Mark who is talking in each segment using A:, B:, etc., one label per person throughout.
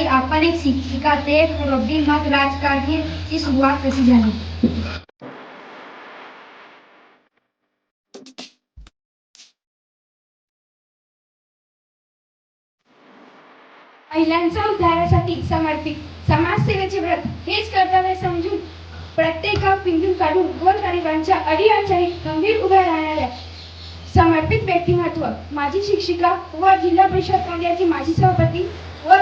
A: ताई आपण एक शिक्षिका ते एक मुरब्बी मग राजकारणाची सुरुवात कशी झाली महिलांच्या उद्धारासाठी समर्पित समाजसेवेचे व्रत हेच कर्तव्य समजून प्रत्येक गाव पिंजून काढून गोरगरिबांच्या अडीअडचणीत गंभीर उभ्या राहणाऱ्या समर्पित व्यक्तिमत्व माझी शिक्षिका व जिल्हा परिषद मंडळाची माजी सभापती व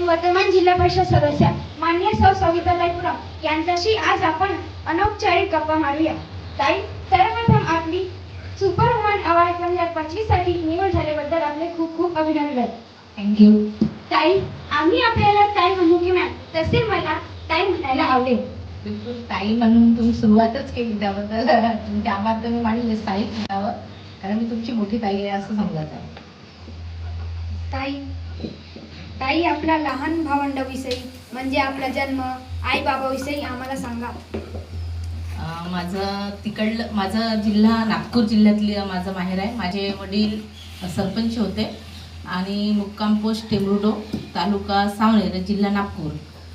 A: वर्तमान जिल्हा परिषद सदस्य मान्य सौ सविताताई पुरा यांच्याशी आज आपण अनौपचारिक गप्पा मारूया. ताई सर्वप्रथम आपली सुपर वुमन अवॉर्ड दोन हजार पंचवीससाठी निवड झाल्याबद्दल आपले खूप खूप अभिनंदन.
B: थँक्यू
A: ताई आम्ही आपल्याला ताई म्हणू की मॅम तसे मला ताई म्हणायला आवडेल.
B: बिलकुल ताई म्हणून तुम्ही सुरुवातच केली त्याबद्दल. आम्हाला तुम्ही म्हणले ताई म्हणावं कारण मी तुमची मोठी ताई आहे असं समजत आहे.
A: ताई ताई आपला लहान भावंडाविषयी म्हणजे आपला जन्म आई बाबाविषयी आम्हाला सांगा.
B: अं, माझं तिकडलं माझं जिल्हा नागपूर जिल्ह्यातली माझं माहेर आहे. माझे वडील सरपंच होते. आणि मुक्काम पोस्ट टेमरुडो तालुका सावनेर जिल्हा नागपूर.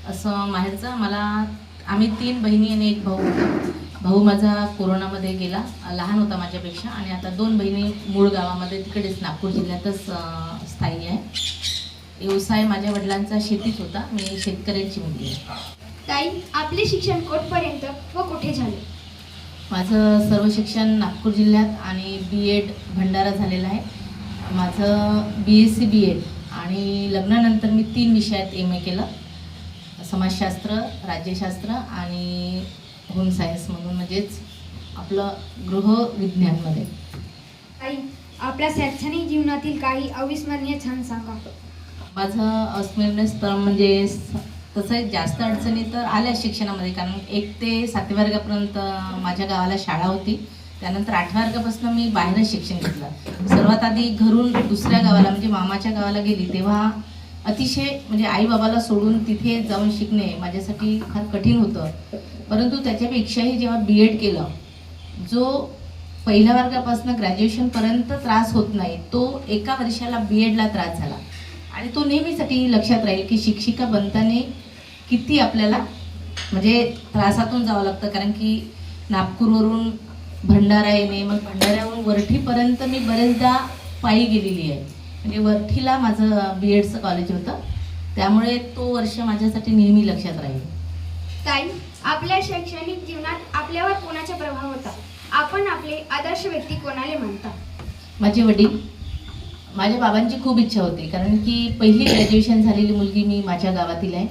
B: असं माहेरचं मला आम्ही तीन बहिणी आणि एक भाऊ होतो. भाऊ माझा कोरोनामध्ये गेला. लहान होता माझ्यापेक्षा. आणि आता दोन बहिणी मूळ गावामध्ये तिकडेच नागपूर जिल्ह्यातच अं, स्थायी आहे. व्यवसाय माझ्या वडिलांचा शेतीच होता. मी शेतकऱ्यांची मुलगी आहे.
A: ताई आपले शिक्षण कोठपर्यंत व कुठे झाले?
B: माझं सर्व शिक्षण नागपूर जिल्ह्यात आणि बी एड भंडारा झालेलं आहे. माझं B S C B Ed आणि लग्नानंतर मी तीन विषयात एम ए केलं. समाजशास्त्र राज्यशास्त्र आणि होम सायन्स म्हणून म्हणजेच आपलं गृहविज्ञानमध्ये.
A: ताई आपल्या शैक्षणिक जीवनातील काही अविस्मरणीय क्षण सांगा.
B: माझं अस्मरणीय स्थळ म्हणजे तसं जास्त अडचणी तर आल्या शिक्षणामध्ये. कारण एक ते सातव्या वर्गापर्यंत माझ्या गावाला शाळा होती. त्यानंतर आठव्या वर्गापासून मी बाहेरच शिक्षण घेतलं. सर्वात आधी घरून दुसऱ्या गावाला म्हणजे मामाच्या गावाला गेली तेव्हा अतिशय म्हणजे आई बाबाला सोडून तिथे जाऊन शिकणे माझ्यासाठी फार कठीण होतं. परंतु त्याच्यापेक्षाही जेव्हा बी एड केलं जो पहिल्या वर्गापासून ग्रॅज्युएशनपर्यंत त्रास होत नाही तो एका वर्षाला बी एडला त्रास झाला. आणि तो नेहमीसाठी लक्षात राहील की शिक्षिका बनताना किती आपल्याला म्हणजे त्रासातून जावं लागतं. कारण की नागपूरवरून भंडारा येणे मग भंडाऱ्यावरून वरठीपर्यंत मी बरेचदा पायी गेलेली आहे. म्हणजे वरठीला माझं बी एडचं कॉलेज होतं. त्यामुळे तो वर्ष माझ्यासाठी नेहमी लक्षात राहील.
A: ताई आपल्या शैक्षणिक जीवनात आपल्यावर कोणाचा प्रभाव होता? आपण आपले आदर्श व्यक्ती कोणाला म्हणता?
B: माझे वडील. माझ्या बाबांची खूप इच्छा होती कारण की पहिली ग्रॅज्युएशन झालेली मुलगी मी माझ्या गावातील आहे.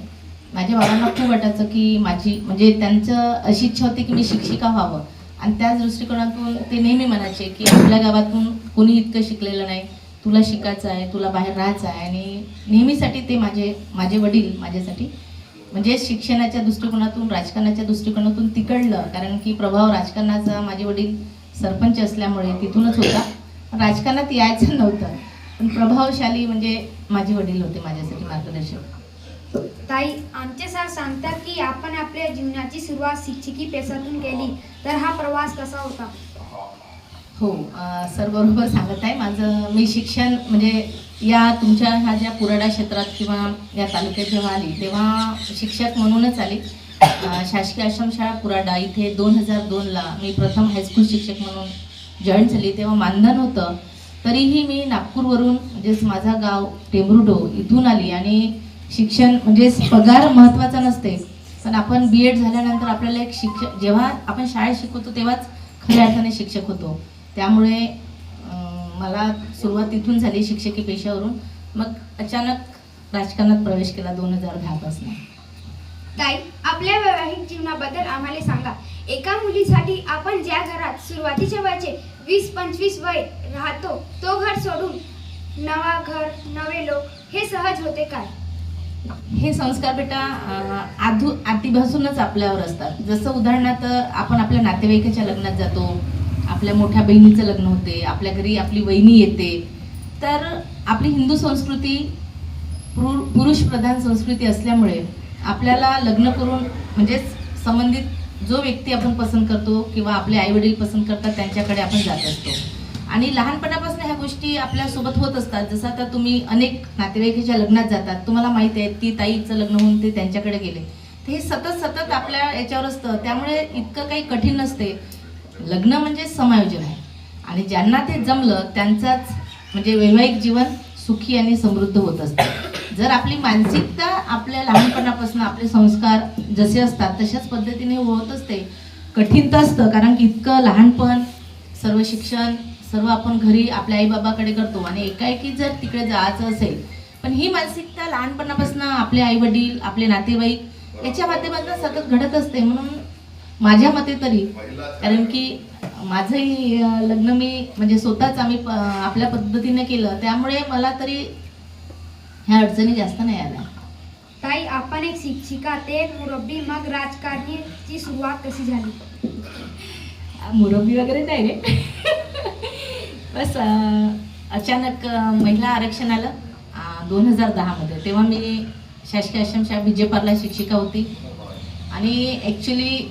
B: माझ्या बाबांना खूप वाटायचं की माझी म्हणजे त्यांचं अशी इच्छा होती की मी शिक्षिका व्हावं. आणि त्याच दृष्टिकोनातून ते नेहमी म्हणायचे की आपल्या गावातून कोणी इतकं शिकलेलं नाही. तुला शिकायचं आहे तुला बाहेर राहायचं आहे. आणि नेहमीसाठी ते माझे माझे वडील माझ्यासाठी म्हणजे शिक्षणाच्या दृष्टिकोनातून राजकारणाच्या दृष्टिकोनातून तिकडलं. कारण की प्रभाव राजकारणाचा माझे वडील सरपंच असल्यामुळे तिथूनच होता. राजकारणात यायचं नव्हतं. पण प्रभावशाली म्हणजे माझे वडील होते माझ्यासाठी मार्गदर्शक.
A: ताई आमचे सर सांगतात की आपण आपल्या जीवनाची सुरुवात शिक्षकी पेशातून केली तर हा प्रवास कसा होता?
B: हो अं, सर बरोबर सांगत आहे. माझं मी शिक्षण म्हणजे या तुमच्या ह्या ज्या पुराडा क्षेत्रात किंवा या तालुक्यात जेव्हा आली तेव्हा शिक्षक म्हणूनच आली. अं, शासकीय आश्रमशाळा पुराडा इथे दोन हजार दोनला मी प्रथम हायस्कूल शिक्षक म्हणून जॉईन झाली. तेव्हा मानधन होतं. तरीही मी नागपूरवरून म्हणजेच माझा गाव टेंभरुडो इथून आली आणि शिक्षण म्हणजे पगार महत्त्वाचा नसते. पण आपण बी एड झाल्यानंतर आपल्याला एक शिक्षक जेव्हा आपण शाळेत शिकवतो तेव्हाच खऱ्या अर्थाने शिक्षक होतो. त्यामुळे मला सुरुवात तिथून झाली शिक्षकी पेशावरून. मग अचानक राजकारणात प्रवेश केला दोन हजार दहापासून
A: ताई आपल्या वैवाहिक जीवनाबद्दल आम्हाला सांगा. एका मुलीसाठी आपण ज्या घरात सुरुवातीच्या वयाचे वीस पंचवीस वय राहतो. तो घर सोडून नवा घर नवे लोक हे सहज होते काय?
B: हे संस्कार बेटा आधू आधीपासूनच आपल्यावर असतात. जसं उदाहरणार्थ आपण आपल्या नातेवाईकाच्या लग्नात जातो आपल्या मोठ्या बहिणीचं लग्न होते आपल्या घरी आपली वहिनी येते तर आपली हिंदू संस्कृती पुरु पुरुष प्रधान संस्कृती असल्यामुळे आपल्याला लग्न करून म्हणजेच संबंधित जो व्यक्ती आपण पसंत करतो किंवा आपले आईवडील पसंत करतात त्यांच्याकडे आपण जात असतो. आणि लहानपणापासून ह्या गोष्टी आपल्यासोबत होत असतात. जसं आता तुम्ही अनेक नातेवाईकाच्या लग्नात जातात. तुम्हाला माहिती आहे ती ताईचं लग्न होऊन ते त्यांच्याकडे गेले. ते हे सतत सतत आपल्या याच्यावर असतं. त्यामुळे इतकं काही कठीण नसते. लग्न म्हणजे समायोजन आहे. आणि ज्यांना ते जमलं त्यांचाच म्हणजे वैवाहिक जीवन सुखी आणि समृद्ध होत असतं. जर आपली मानसिकता आपल्या लहानपणापासून आपले संस्कार जसे असतात तशाच पद्धतीने होत असते. कठीण तर असतं कारण की इतकं लहानपण सर्व शिक्षण सर्व आपण घरी आपल्या आईबाबाकडे करतो आणि एकाएकी जर तिकडे जायचं असेल पण ही मानसिकता लहानपणापासून आपले आई वडील आपले नातेवाईक याच्या माध्यमातून सतत घडत असते. म्हणून माझ्या मते तरी कारण की माझंही लग्न मी म्हणजे स्वतःच आम्ही आपल्या पद्धतीने केलं त्यामुळे मला तरी ह्या अडचणी जास्त नाही आल्या.
A: ताई आपण एक शिक्षिका ते मुरब्बी मग राजकारणीची सुरुवात कशी झाली?
B: मुरब्बी वगैरे नाही रे. बस अचानक महिला आरक्षण आलं दोन हजार दहामध्ये. तेव्हा मी शासकीय आश्रमशा विजयपारला शिक्षिका होती. आणि ॲक्च्युली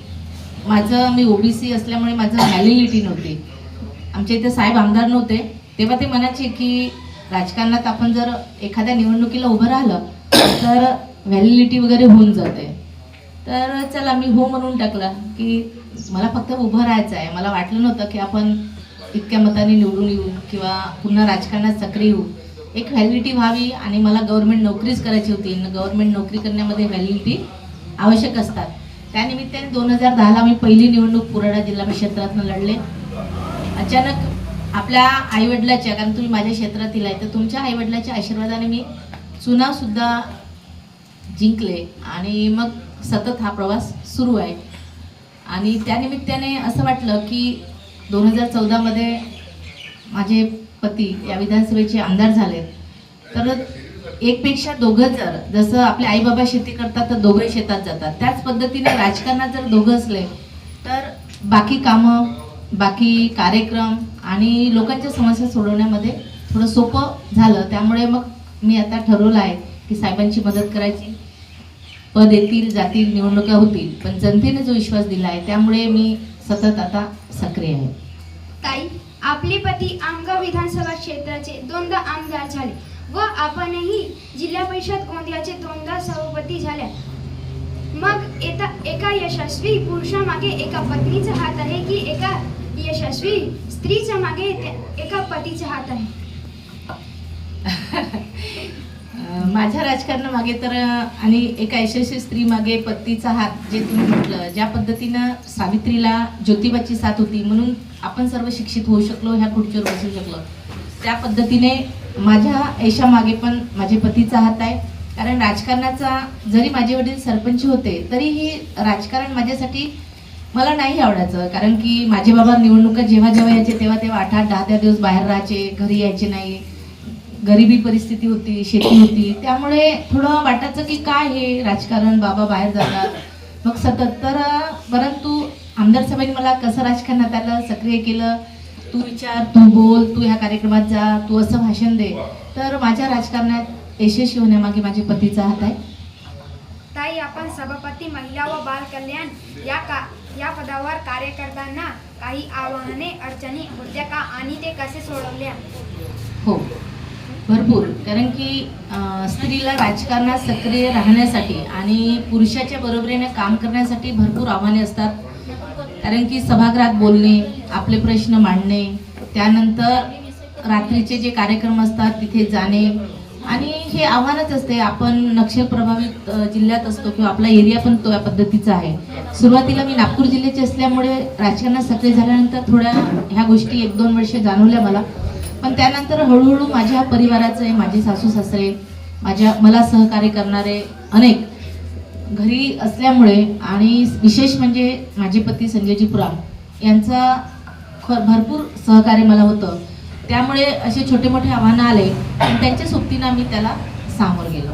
B: माझं मी ओबीसी असल्यामुळे माझं व्हॅलिडिटी नव्हती. आमच्या इथे साहेब आमदार नव्हते. तेव्हा ते म्हणायचे की राजकारणात आपण जर एखाद्या निवडणुकीला उभं राहिलं तर व्हॅलिडिटी वगैरे होऊन जाते. तर चला मी हो म्हणून टाकला की मला फक्त उभं राहायचं आहे. मला वाटलं नव्हतं की आपण इतक्या मताने निवडून येऊ किंवा पुन्हा राजकारणात सक्रिय होऊ. एक व्हॅलिडिटी व्हावी आणि मला गव्हर्नमेंट नोकरीच करायची होती. गव्हर्नमेंट नोकरी करण्यामध्ये व्हॅलिडिटी आवश्यक असतात. त्यानिमित्ताने दोन हजार दहाला मी पहिली निवडणूक पुराडा जिल्हा क्षेत्रातनं लढले. अचानक आपल्या आईवडिलाच्या कारण तुम्ही माझ्या क्षेत्रातील आहे तर तुमच्या आईवडिलाच्या आशीर्वादाने मी चुनावसुद्धा जिंकले आणि मग सतत हा प्रवास सुरू आहे. आणि त्यानिमित्ताने असं वाटलं की दोन हजार चौदामध्ये माझे पती या विधानसभेचे आमदार झाले. तर एकपेक्षा दोघं जर जसं आपले आईबाबा शेती करतात तर दोघंही शेतात जातात. त्याच पद्धतीने राजकारणात जर दोघं असले तर बाकी कामं बाकी कार्यक्रम आणि लोकांच्या समस्या सोडवण्यामध्ये थोडं सोपं झालं. त्यामुळे मग मी आता ठरवलं आहे की साहेबांची मदत करायची. पद येतील जातील निवडणुका होतील पण जनतेने जो विश्वास दिला आहे त्यामुळे मी सतत आता सक्रिय आहे.
A: ताई आपले पती आमगाव विधानसभा क्षेत्राचे दोनदा आमदार झाले व आपणही जिल्हा परिषद गोंदियाचे दोनदा सभापती झाल्या. मग एका एका यशस्वी पुरुषामागे एका पत्नीचा हात आहे की एका यशस्वी स्त्रीच्या मागे एका पतीचा हात आहे?
B: माझ्या राजकारणामागे तर आणि एका यशस्वी स्त्री मागे पत्तीचा हात जे तुम्ही म्हटलं ज्या पद्धतीनं सावित्रीला ज्योतिबाची साथ होती म्हणून आपण सर्व शिक्षित होऊ शकलो ह्या खुर्चीवर बसू शकलो. त्या पद्धतीने माझ्या यशामागे पण माझे पतीचा हात आहे. कारण राजकारणाचा जरी माझे वडील सरपंच होते तरीही राजकारण माझ्यासाठी मला नाही आवडायचं. कारण की माझे बाबा निवडणुका जेव्हा जेव्हा यायचे तेव्हा तेव्हा आठ आठ दहा दहा दिवस बाहेर राहायचे घरी यायचे नाही. गरिबी परिस्थिती होती शेती होती. त्यामुळे थोडं वाटायचं की काय हे राजकारण बाबा बाहेर जातात. मग सतत तर परंतु आमदार साहेबांनी मला कसं राजकारणात आलं सक्रिय केलं? तू विचार तू बोल तू ह्या कार्यक्रमात जा तू असं भाषण दे. तर माझ्या राजकारणात यशस्वी होण्यामागे माझ्या पतीचा हात आहे.
A: ताई आपण सभापती महिला व बाल कल्याण या का या पदावर कार्य करताना काही आव्हाने अडचणी होत्या का आणि ते कसे सोडवल्या?
B: हो. भरपूर. कारण की स्त्रीला राजकारणात सक्रिय राहण्यासाठी आणि पुरुषाच्या बरोबरीने काम करण्यासाठी भरपूर आव्हाने असतात. कारण की सभागृहात बोलणे आपले प्रश्न मांडणे त्यानंतर रात्रीचे जे कार्यक्रम असतात तिथे जाणे आणि हे आव्हानच असते. आपण नक्षल प्रभावित जिल्ह्यात असतो किंवा आपला एरिया पण तो या पद्धतीचा आहे. सुरुवातीला मी नागपूर जिल्ह्याची असल्यामुळे राजकारणात सक्रिय झाल्यानंतर थोड्या ह्या गोष्टी एक दोन वर्षे जाणवल्या मला. पण त्यानंतर हळूहळू माझ्या परिवाराचे माझे सासू सासरे माझ्या मला सहकार्य करणारे अनेक घरी असल्यामुळे आणि विशेष म्हणजे माझे पती संजयजी पुराम यांचा ख भरपूर सहकार्य मला होतं. त्यामुळे असे छोटे मोठे आव्हानं आले पण त्यांच्या सोबतीनं मी त्याला सामोर गेलो.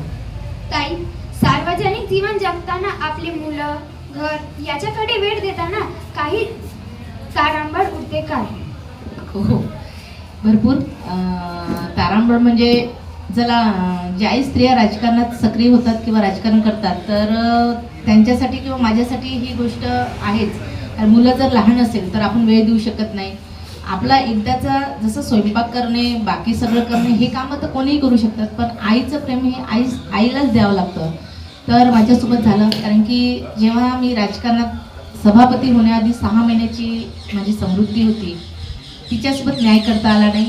A: ताई सार्वजनिक जीवन जगताना आपली मुलं घर याच्याकडे वेळ देताना काही तारांबळ उडते काय
B: हो हो. भरपूर तारांबळ म्हणजे जला ज्याही स्त्रिया राजकारणात सक्रिय होतात किंवा राजकारण करतात तर त्यांच्यासाठी किंवा माझ्यासाठी ही गोष्ट आहेच. कारण मुलं जर लहान असेल तर आपण वेळ देऊ शकत नाही. आपला एकदाचा जसं स्वयंपाक करणे बाकी सगळं करणे हे कामं तर कोणीही करू शकतात पण आईचं प्रेम हे आई आईलाच द्यावं लागतं. तर माझ्यासोबत झालं कारण की जेव्हा मी राजकारणात सभापती होण्याआधी सहा महिन्याची माझी समृद्धी होती तिच्यासोबत न्याय करता आला नाही.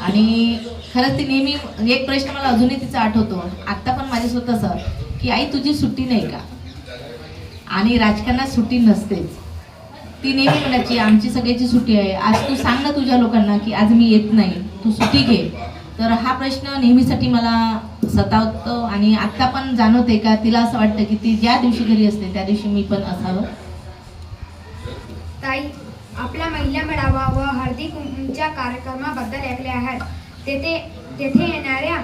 B: आणि खरंच ती नेहमी एक प्रश्न मला अजूनही तिचा आठवतो. आत्ता पण माझ्या स्वतःचं की आई तुझी सुट्टी नाही का? आणि राजकारणात सुट्टी नसतेच. ती नेहमी म्हणायची आमची सगळ्याची सुट्टी आहे. आज तू सांग ना तुझ्या लोकांना की आज मी येत नाही. तू सुट्टी घे. तर हा प्रश्न नेहमीसाठी मला सतावतो आणि आत्ता पण जाणवते का? तिला असं वाटतं की ती ज्या दिवशी घरी असते त्या दिवशी मी पण असावं.
A: ताई आपला महिला मेळावा व हळदी कुंकूच्या कार्यक्रमाबद्दल ऐकले आहेत. तेथे तेथे येणाऱ्या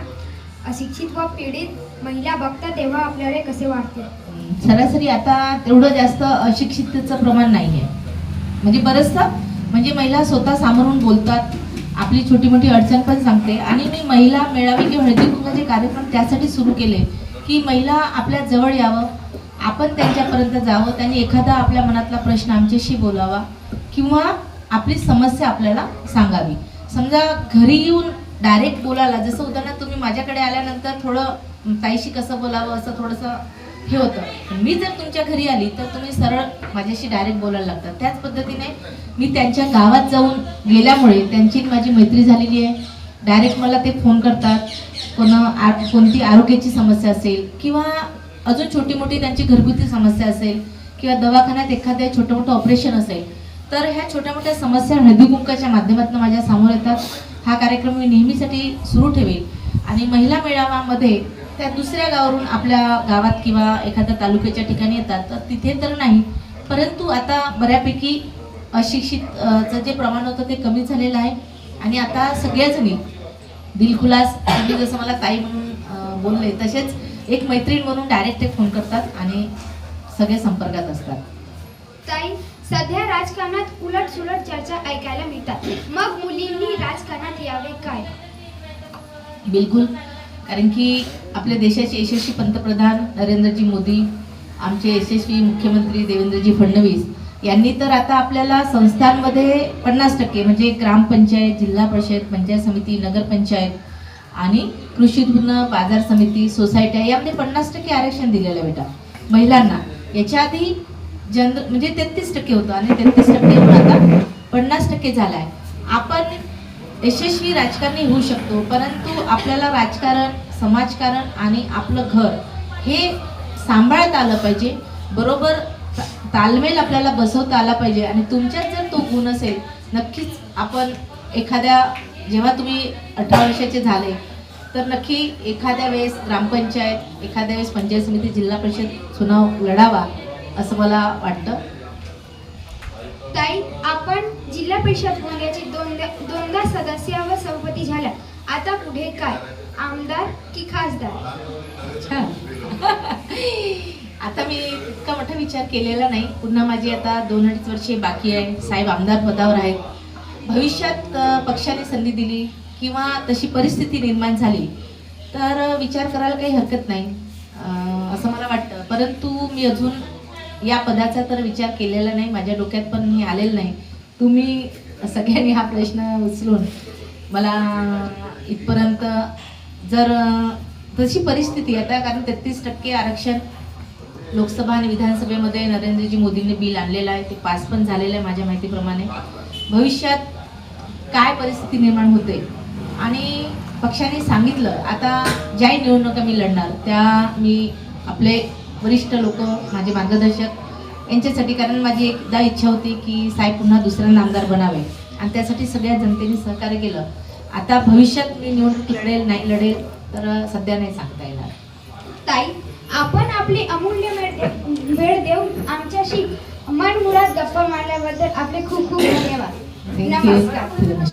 A: अशिक्षित व पीडित महिला बघता तेव्हा आपल्याला कसे वाटते?
B: सरासरी आता तेवढं जास्त अशिक्षितेचं प्रमाण नाही आहे म्हणजे बरंचसं म्हणजे महिला स्वतः सामोरून बोलतात. आपली छोटी मोठी अडचण पण सांगते. आणि मी महिला मेळावी किंवा हळदी कुंकाचे कार्यक्रम त्यासाठी सुरू केले की महिला आपल्या जवळ यावं आपण त्यांच्यापर्यंत जावं त्यांनी एखादा आपल्या मनातला प्रश्न आमच्याशी बोलावा. किंवा आपली समस्या आपल्याला सांगावी. समजा घरी येऊन डायरेक्ट बोलायला जसं उदाहरणार्थ तुम्ही माझ्याकडे आल्यानंतर थोडं ताईशी कसं बोलावं असं थोडंसं हे होतं. मी जर तुमच्या घरी आली तर तुम्ही सरळ माझ्याशी डायरेक्ट बोलायला लागतात त्याच पद्धतीने मी त्यांच्या गावात जाऊन गेल्यामुळे त्यांची माझी मैत्री झालेली आहे. डायरेक्ट मला ते फोन करतात. कोण आ कोणती आरोग्याची समस्या असेल किंवा अजून छोटी मोठी त्यांची घरगुती समस्या असेल किंवा दवाखान्यात एखाद्या छोटं मोठं ऑपरेशन असेल तर ह्या छोट्या मोठ्या समस्या हळदी कुंकाच्या माध्यमातून माझ्यासमोर येतात. हा कार्यक्रम मी नेहमीसाठी सुरू ठेवेल आणि महिला मेळाव्यामध्ये त्या दुसऱ्या गावावरून आपल्या गावात किंवा एखाद्या तालुक्याच्या ठिकाणी येतात. तर तिथे तर नाही परंतु आता बऱ्यापैकी अशिक्षितचं जे प्रमाण होतं ते कमी झालेलं आहे. आणि आता सगळ्याजणी दिलखुलास तुम्ही जसं मला ताई म्हणून बोलले तसेच एक मैत्रीण म्हणून डायरेक्ट ते फोन करतात आणि सगळे संपर्कात असतात.
A: ताई सध्या राजकारणात उलट सुलट चर्चा ऐकायला मिळतात. मग मुलींनी राजकारणात यावे काय?
B: बिलकुल. कारण की आपल्या देशाचे यशस्वी पंतप्रधान नरेंद्रजी मोदी आमचे यशस्वी मुख्यमंत्री देवेंद्रजी फडणवीस यांनी तर आता आपल्याला संस्थांमध्ये पन्नास टक्के म्हणजे ग्रामपंचायत जिल्हा परिषद पंचायत समिती नगरपंचायत आणि कृषी उत्पन्न बाजार समिती सोसायट्या यामध्ये पन्नास टक्के आरक्षण दिलेलं बेटा. महिलांना. याच्या आधी जनर म्हणजे तेहतीस टक्के होतं आणि तेहतीस टक्के आता पन्नास टक्के झाला आहे आपण यशस्वी राजकारणी होऊ शकतो परंतु आपल्याला राजकारण समाजकारण आणि आपलं घर हे सांभाळता आलं पाहिजे. बरोबर तालमेल आपल्याला बसवता आला पाहिजे आणि तुमच्यात जर तो गुण असेल नक्कीच आपण एखाद्या जेव्हा तुम्ही अठरा वर्षाचे झाले तर नक्की एखाद्या वेळेस ग्रामपंचायत एखाद्या वेळेस पंचायत समिती जिल्हा परिषद चुनाव लढावा. असं मला वाटतं.
A: ताई आपण जिल्हा परिषद होण्याचे दोनदा दोनदा सदस्य व सभापती झाल्या. आता पुढे काय? आमदार की खासदार?
B: आता मी इतका मोठा विचार केलेला नाही. पुन्हा माझी आता दोन अडीच वर्षे बाकी आहे. साहेब आमदार पदावर आहेत. भविष्यात पक्षाने संधी दिली किंवा तशी परिस्थिती निर्माण झाली तर विचार करायला काही हरकत नाही. असं मला वाटतं. परंतु मी अजून या पदाचा तर विचार केलेला नाही माझ्या डोक्यात पण मी आलेलं नाही. तुम्ही सगळ्यांनी हा प्रश्न उचलून मला इथपर्यंत जर तशी परिस्थिती आता कारण तेहतीस टक्के आरक्षण लोकसभा आणि विधानसभेमध्ये नरेंद्रजी मोदींनी बिल आणलेलं आहे ते पास पण झालेलं आहे माझ्या माहितीप्रमाणे. भविष्यात काय परिस्थिती निर्माण होते? आणि पक्षाने सांगितलं आता ज्याही निवडणुका मी लढणार त्या मी आपले वरिष्ठ लोक माझे मार्गदर्शक यांच्यासाठी कारण माझी एकदा इच्छा होती की साहेब पुन्हा दुसऱ्यांदा आमदार बनावे. आणि त्यासाठी सगळ्या जनतेने सहकार्य केलं. आता भविष्यात मी निवडणूक लढेल नाही लढेल तर सध्या नाही सांगता येणार.
A: ताई आपण आपली अमूल्य वेळ देऊन आमच्याशी मनमुराद गप्पा मारल्याबद्दल आपले खूप खूप धन्यवाद. नमस्कार.